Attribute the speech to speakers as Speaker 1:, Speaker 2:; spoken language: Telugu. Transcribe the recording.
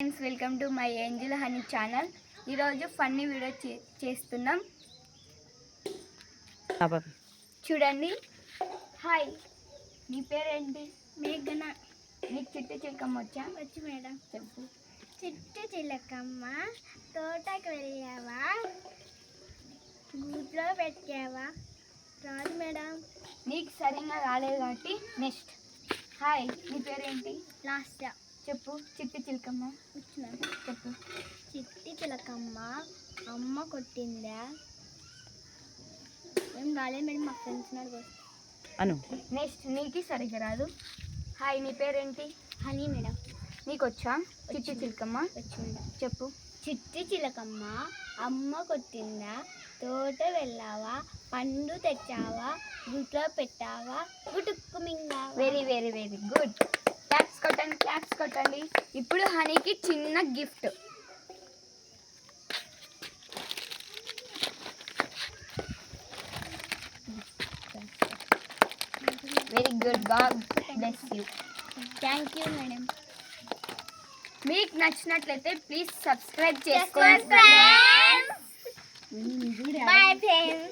Speaker 1: Friends welcome to my Angel Honey channel. ఈరోజు ఫన్నీ వీడియో చే- చేస్తున్నాం. చూడండి. హాయ్. నీ పేరేంటి? మేఘన. నీకు చిట్టి చిలకమ్మ వచ్చా?
Speaker 2: వచ్చి మేడం.
Speaker 1: చెప్పు.
Speaker 2: చిట్టు చిలకమ్మ తోటకు వెళ్ళావా? గూట్లో పెట్టావా? రాదు మేడం.
Speaker 1: నీకు సరిగ్గా రాలేదు కాబట్టి నెక్స్ట్. హాయ్. నీ పేరేంటి?
Speaker 2: లాస్ట్
Speaker 1: చెప్పు. చిట్టి చిలకమ్మ.
Speaker 2: వచ్చిన?
Speaker 1: చెప్పు.
Speaker 2: చిట్టి చిలకమ్మ అమ్మ కొట్టిందా? ఏం రాలేదు మేడం మా ఫ్రెండ్స్ నాడు
Speaker 3: అను.
Speaker 1: నెక్స్ట్ నీకు సరిగ్గా రాదు. హాయ్ నీ పేరేంటి?
Speaker 2: Honey madam.
Speaker 1: నీకు వచ్చా చిట్టి చిలకమ్మ.
Speaker 2: వచ్చిందా.
Speaker 1: చెప్పు.
Speaker 2: చిట్టి చిలకమ్మ అమ్మ కొట్టిందా? తోట వెళ్ళావా? పండు తెచ్చావా? గుట్లో పెట్టావా? గుటుక్కు మింగావా
Speaker 1: వెరీ వెరీ వెరీ గుడ్ కొట్టండి క్లాప్స్ కొట్టండి. ఇప్పుడు హనీకి చిన్న gift. Very good God bless you
Speaker 2: thank you madam
Speaker 1: మీకు నచ్చినట్లయితే ప్లీజ్ సబ్స్క్రైబ్
Speaker 2: చేసుకోండి.